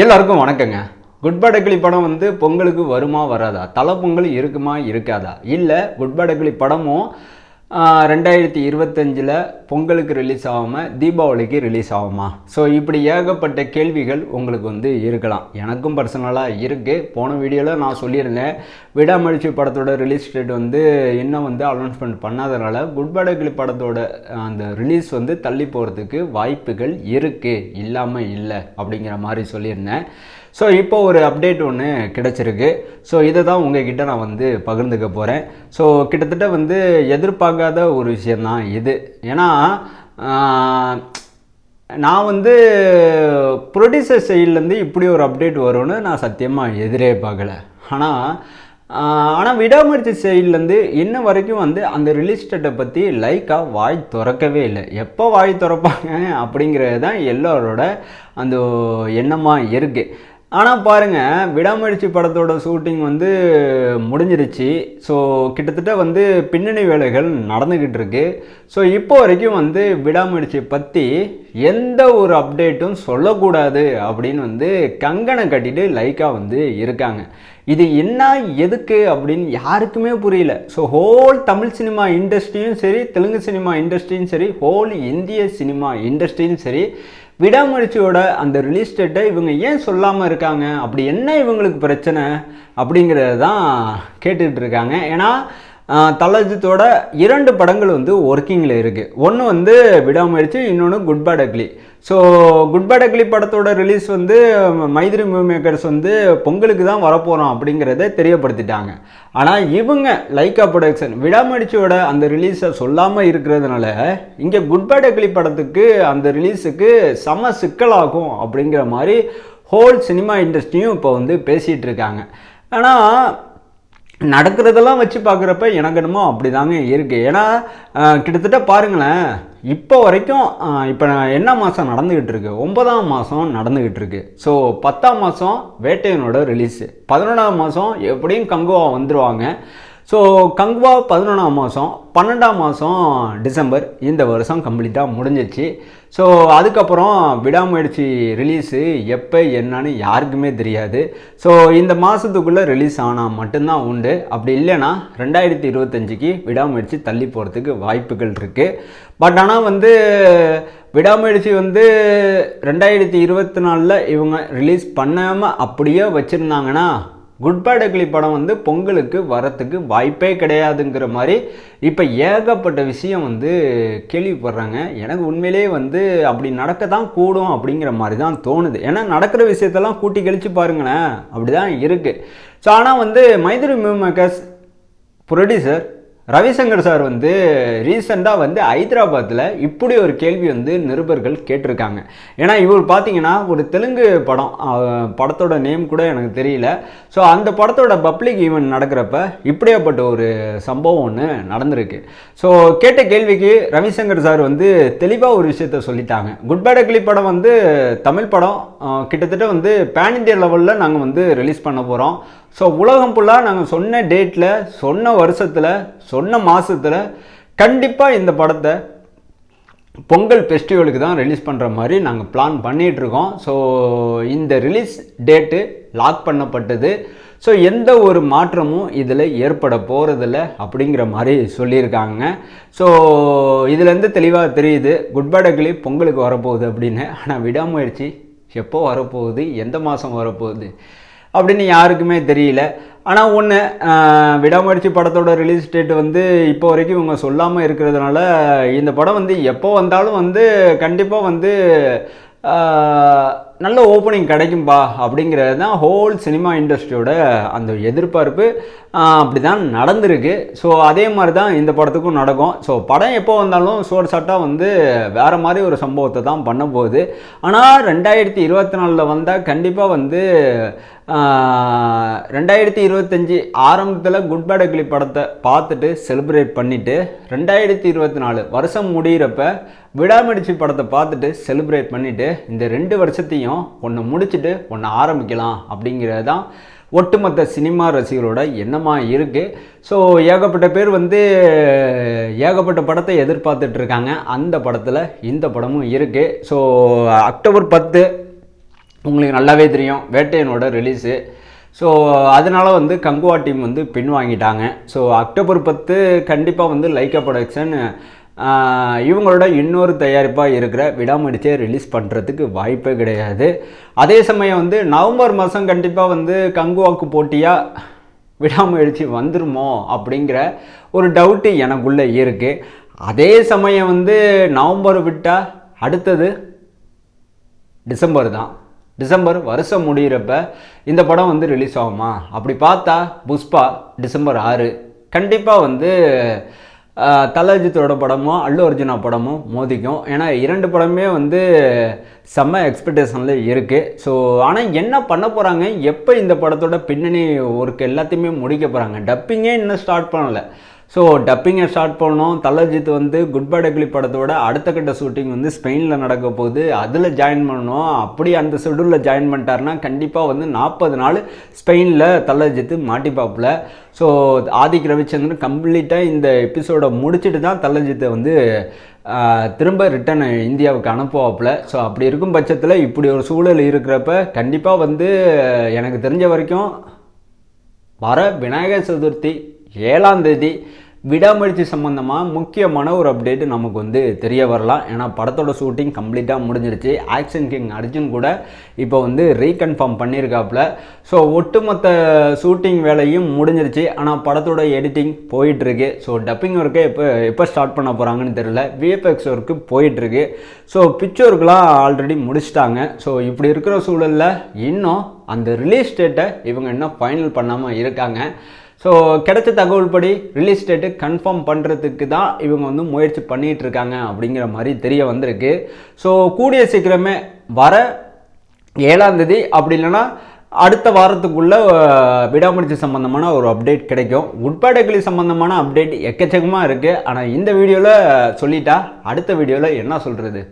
எல்லாருக்கும் வணக்கங்க. குட் படம் வந்து பொங்கலுக்கு வருமா வராதா? தலை பொங்கல் இருக்குமா இருக்காதா? இல்லை குட் படக்கிளி படமும் ரெண்டாயிரத்தி இருபத்தஞ்சில் பொங்கலுக்கு ரிலீஸ் ஆகாமல் தீபாவளிக்கு ரிலீஸ் ஆகுமா? ஸோ இப்படி ஏகப்பட்ட கேள்விகள் உங்களுக்கு வந்து இருக்கலாம். எனக்கும் பர்சனலாக இருக்குது போன வீடியோவில் நான் சொல்லியிருந்தேன். விடாமழிச்சி படத்தோட ரிலீஸ் டேட் வந்து இன்னும் வந்து அனௌன்ஸ்மெண்ட் பண்ணாதனால குட் படக்கிளி படத்தோட அந்த ரிலீஸ் வந்து தள்ளி போகிறதுக்கு வாய்ப்புகள் இருக்குது இல்லாமல் இல்லை அப்படிங்கிற மாதிரி சொல்லியிருந்தேன். ஸோ இப்போ ஒரு அப்டேட் ஒன்று கிடச்சிருக்கு. ஸோ இதை தான் உங்ககிட்ட நான் வந்து பகிர்ந்துக்க போகிறேன் ஸோ கிட்டத்தட்ட வந்து எதிர்பார்க்காத ஒரு விஷயந்தான் இது. ஏன்னா நான் வந்து ப்ரொடியூசர் சைட்லேருந்து இப்படி ஒரு அப்டேட் வரும்னு நான் சத்தியமாக எதிரே பார்க்கல. ஆனால் ஆனால் விடாமுயற்சி சைட்லேருந்து இன்ன வரைக்கும் வந்து அந்த ரிலீஸ் டேட்டை பற்றி லைக்காக வாய் திறக்கவே இல்லை. எப்போ வாய் திறப்பாங்க அப்படிங்கிறது தான் எல்லோரோட அந்த எண்ணமாக இருக்குது ஆனால் பாருங்கள் விடாமுயற்சி படத்தோட ஷூட்டிங் வந்து முடிஞ்சிருச்சு. ஸோ கிட்டத்தட்ட வந்து பின்னணி வேலைகள் நடந்துக்கிட்டு இருக்கு. ஸோ இப்போ வரைக்கும் வந்து விடாமுயற்சி பற்றி எந்த ஒரு அப்டேட்டும் சொல்லக்கூடாது அப்படின்னு வந்து கங்கனை கட்டிட்டு லைக்காக வந்து இருக்காங்க. இது என்ன எதுக்கு அப்படின்னு யாருக்குமே புரியல. ஸோ ஹோல் தமிழ் சினிமா இண்டஸ்ட்ரியும் சரி தெலுங்கு சினிமா இண்டஸ்ட்ரியும் சரி ஹோல் இந்திய சினிமா இண்டஸ்ட்ரியும் சரி விடாமுயற்சியோட அந்த ரிலீஸ் டேட்டை இவங்க ஏன் சொல்லாமல் இருக்காங்க? அப்படி என்ன இவங்களுக்கு பிரச்சனை? அப்படிங்கிறது தான் கேட்டுட்டு இருக்காங்க. ஏன்னா தலஜித்தோட இரண்டு படங்கள் வந்து ஒர்க்கிங்கில் இருக்குது ஒன்று வந்து விடாமுயற்சி இன்னொன்று good bad ugly so good bad ugly படத்தோட ரிலீஸ் வந்து மைத்ரி மூவி மேக்கர்ஸ் வந்து பொங்கலுக்கு தான் வரப்போகிறோம் அப்படிங்கிறத தெரியப்படுத்திட்டாங்க. ஆனால் இவங்க லைக்கா ப்ரொடக்ஷன் விடாமுயற்சியோட அந்த ரிலீஸை சொல்லாமல் இருக்கிறதுனால இங்கே குட் பேட் அக்லி படத்துக்கு அந்த ரிலீஸுக்கு செம சிக்கலாகும் அப்படிங்கிற மாதிரி ஹோல் சினிமா இண்டஸ்ட்ரியும் இப்போ வந்து பேசிகிட்டு இருக்காங்க. ஆனால் நடக்கிறதெல்லாம் வச்சு பார்க்குறப்ப எனக்கு என்னமோ அப்படி தாங்க இருக்குது ஏன்னா கிட்டத்தட்ட பாருங்களேன் இப்போ வரைக்கும் இப்போ நான் என்ன மாதம் நடந்துக்கிட்டு இருக்கு? ஒன்பதாம் மாதம் நடந்துக்கிட்டு இருக்கு. ஸோ பத்தாம் மாதம் வேட்டையனோட ரிலீஸு பதினொன்றாம் மாதம் எப்படியும் கங்குவா வந்துடுவாங்க ஸோ கங்குவா பதினொன்றாம் மாதம் பன்னெண்டாம் மாதம் டிசம்பர் இந்த வருஷம் கம்ப்ளீட்டாக முடிஞ்சிச்சு. ஸோ அதுக்கப்புறம் விடாமுயற்சி ரிலீஸு எப்போ என்னன்னு யாருக்குமே தெரியாது. ஸோ இந்த மாதத்துக்குள்ளே ரிலீஸ் ஆனால் மட்டும்தான் உண்டு. அப்படி இல்லைன்னா ரெண்டாயிரத்தி இருபத்தஞ்சிக்கு விடாமுயற்சி தள்ளி போகிறதுக்கு வாய்ப்புகள் இருக்குது பட் ஆனால் வந்து விடாமுயற்சி வந்து ரெண்டாயிரத்தி இருபத்தி நாலில் இவங்க ரிலீஸ் பண்ணாமல் அப்படியே வச்சுருந்தாங்கன்னா குட் பேட் அக்லி படம் வந்து பொங்கலுக்கு வரத்துக்கு வாய்ப்பே கிடையாதுங்கிற மாதிரி இப்போ ஏகப்பட்ட விஷயம் வந்து கேள்விப்படுறாங்க. எனக்கு உண்மையிலேயே வந்து அப்படி நடக்க தான் கூடும் அப்படிங்கிற மாதிரி தான் தோணுது. ஏன்னா நடக்கிற விஷயத்தெல்லாம் கூட்டி கழிச்சு பாருங்களேன். அப்படி தான் இருக்குது ஸோ ஆனால் வந்து Mythri movie makers producer Ravishankar sir வந்து ரீசெண்டாக வந்து ஹைதராபாத்தில் இப்படி ஒரு கேள்வி வந்து நிருபர்கள் கேட்டிருக்காங்க. ஏன்னா இவர் பார்த்தீங்கன்னா ஒரு தெலுங்கு படம் படத்தோட நேம் கூட எனக்கு தெரியல. ஸோ அந்த படத்தோட பப்ளிக் ஈவெண்ட் நடக்கிறப்ப இப்படியாப்பட்ட ஒரு சம்பவம் ஒன்று நடந்திருக்கு. ஸோ கேட்ட கேள்விக்கு ரவிசங்கர் சார் வந்து தெளிவாக ஒரு விஷயத்த சொல்லிட்டாங்க. குட் பேட் அக்லி படம் வந்து தமிழ் படம். கிட்டத்தட்ட வந்து பேன் இந்தியா லெவலில் நாங்கள் வந்து ரிலீஸ் பண்ண போகிறோம் ஸோ உலகம் ஃபுல்லாக நாங்கள் சொன்ன டேட்டில் சொன்ன வருஷத்தில் சொன்ன மாதத்தில் கண்டிப்பாக இந்த படத்தை பொங்கல் ஃபெஸ்டிவலுக்கு தான் ரிலீஸ் பண்ணுற மாதிரி நாங்கள் பிளான் பண்ணிகிட்ருக்கோம் ஸோ இந்த ரிலீஸ் டேட்டு லாக் பண்ணப்பட்டது. ஸோ எந்த ஒரு மாற்றமும் இதில் ஏற்பட போகிறதில்ல அப்படிங்கிற மாதிரி சொல்லியிருக்காங்க. ஸோ இதுலேருந்து தெளிவாக தெரியுது குட் பேட் அக்லி பொங்கலுக்கு வரப்போகுது அப்படின்னு. ஆனால் விடாமுயற்சி எப்போ வரப்போகுது எந்த மாதம் வரப்போகுது அப்படின்னு யாருக்குமே தெரியல. ஆனால் ஒன்று விடாமுயற்சி படத்தோட ரிலீஸ் டேட் வந்து இப்போ வரைக்கும் இவங்க சொல்லாமல் இருக்கிறதுனால இந்த படம் வந்து எப்போ வந்தாலும் வந்து கண்டிப்பாக வந்து நல்ல ஓப்பனிங் கிடைக்கும்பா அப்படிங்கிறது தான் ஹோல் சினிமா இண்டஸ்ட்ரியோட அந்த எதிர்பார்ப்பு. அப்படி தான் நடந்திருக்கு. ஸோ அதே மாதிரி தான் இந்த படத்துக்கும் நடக்கும். ஸோ படம் எப்போ வந்தாலும் சோர் சாட்டாக வந்து வேறு மாதிரி ஒரு சம்பவத்தை தான் பண்ண போகுது. ஆனால் ரெண்டாயிரத்தி இருபத்தி நாலில் வந்தால் கண்டிப்பாக வந்து ரெண்டாயிரத்தி இருபத்தஞ்சி ஆரம்பத்தில் குட் பேட் கிளி படத்தை பார்த்துட்டு செலிப்ரேட் பண்ணிவிட்டு ரெண்டாயிரத்தி இருபத்தி நாலு வருஷம் முடிகிறப்ப விடாமுடிச்சு படத்தை பார்த்துட்டு செலிப்ரேட் பண்ணிவிட்டு இந்த ரெண்டு வருஷத்தையும் ஒன்று முடிச்சுட்டு ஒன்று ஆரம்பிக்கலாம் அப்படிங்கிறது தான் ஒட்டுமொத்த சினிமா ரசிகர்களோட எண்ணமாக இருக்குது ஸோ ஏகப்பட்ட பேர் வந்து ஏகப்பட்ட படத்தை எதிர்பார்த்துட்ருக்காங்க அந்த படத்தில் இந்த படமும் இருக்குது ஸோ அக்டோபர் பத்து உங்களுக்கு நல்லாவே தெரியும் வேட்டையனோட ரிலீஸு ஸோ அதனால் வந்து கங்குவா டீம் வந்து பின் வாங்கிட்டாங்க ஸோ அக்டோபர் பத்து கண்டிப்பாக வந்து லைக்கா ப்ரொடக்ஷன் இவங்களோட இன்னொரு தயாரிப்பாக இருக்கிற விடாமுடிச்சே ரிலீஸ் பண்ணுறதுக்கு வாய்ப்பே கிடையாது. அதே சமயம் வந்து நவம்பர் மாதம் கண்டிப்பாக வந்து கங்குவாக்கு போட்டியாக விடாமுயற்சி வந்துருமோ அப்படிங்கிற ஒரு டவுட்டு எனக்குள்ளே இருக்குது அதே சமயம் வந்து நவம்பர் விட்டால் அடுத்தது டிசம்பர் தான். டிசம்பர் வருஷம் முடிகிறப்ப இந்த படம் வந்து ரிலீஸ் ஆகுமா? அப்படி பார்த்தா புஷ்பா டிசம்பர் ஆறு. கண்டிப்பாக வந்து தலஜித்தோட தல அஜித்தோட படமும் அல்லு அர்ஜுனா படமும் மோதிக்கும். ஏன்னா இரண்டு படமே வந்து செம்ம எக்ஸ்பெக்டேஷனில் இருக்குது ஸோ ஆனால் என்ன பண்ண போகிறாங்க எப்போ இந்த படத்தோட பின்னணி ஒர்க் எல்லாத்தையுமே முடிக்க போகிறாங்க டப்பிங்கே இன்னும் ஸ்டார்ட் பண்ணலை. ஸோ டப்பிங்கை ஸ்டார்ட் பண்ணோம். தலஜித் வந்து குட் பை டக்லி படத்தோட அடுத்த கட்ட ஷூட்டிங் வந்து ஸ்பெயினில் நடக்க போகுது. அதில் ஜாயின் பண்ணணும் அப்படி அந்த ஷெடியூலில் ஜாயின் பண்ணிட்டாருன்னா கண்டிப்பாக வந்து நாற்பது நாள் ஸ்பெயினில் தலஜித் மாட்டிப்பாப்புல. ஸோ ஆதிக் ரவிச்சந்திரன் கம்ப்ளீட்டாக இந்த எபிசோடை முடிச்சுட்டு தான் தலஜித்தை வந்து திரும்ப ரிட்டர்ன் இந்தியாவுக்கு அனுப்புவாப்புல. ஸோ அப்படி இருக்கும் பட்சத்தில் இப்படி ஒரு சூழல் இருக்கிறப்ப கண்டிப்பாக வந்து எனக்கு தெரிஞ்ச வரைக்கும் வர விநாயகர் சதுர்த்தி ஏழாம் தேதி விடாமுயற்சி சம்மந்தமாக முக்கியமான ஒரு அப்டேட் நமக்கு வந்து தெரிய வரலாம். ஏன்னா படத்தோட ஷூட்டிங் கம்ப்ளீட்டாக முடிஞ்சிருச்சு. ஆக்ஷன் கிங் அர்ஜுன் கூட இப்போ வந்து ரீகன்ஃபார்ம் பண்ணியிருக்காப்புல ஸோ ஒட்டுமொத்த ஷூட்டிங் வேலையும் முடிஞ்சிருச்சு. ஆனால் படத்தோட எடிட்டிங் போயிட்டுருக்கு. ஸோ டப்பிங் ஒர்க்கை எப்போ எப்போ ஸ்டார்ட் பண்ண போகிறாங்கன்னு தெரியல. விஎஃப்எக்ஸ் ஒர்க்கு போயிட்டுருக்கு. ஸோ பிக்சருக்குலாம் ஆல்ரெடி முடிச்சிட்டாங்க. ஸோ இப்படி இருக்கிற சூழலில் இன்னும் அந்த ரிலீஸ் டேட்டை இவங்க இன்னும் ஃபைனல் பண்ணாமல் இருக்காங்க. ஸோ கிடைச்ச தகவல் படி ரிலீஸ் டேட்டு கன்ஃபார்ம் பண்ணுறதுக்கு தான் இவங்க வந்து முயற்சி பண்ணிகிட்டு இருக்காங்க அப்படிங்கிற மாதிரி தெரிய வந்திருக்கு. ஸோ கூடிய சீக்கிரமே வர ஏழாம் தேதி அப்படி இல்லைன்னா அடுத்த வாரத்துக்குள்ளே அஹ், விடாமுயற்சி ஒரு அப்டேட் கிடைக்கும். உட்பாடகளி சம்மந்தமான அப்டேட் எக்கச்சக்கமாக இருக்குது ஆனால் இந்த வீடியோவில் சொல்லிட்டா அடுத்த வீடியோவில் என்ன சொல்கிறது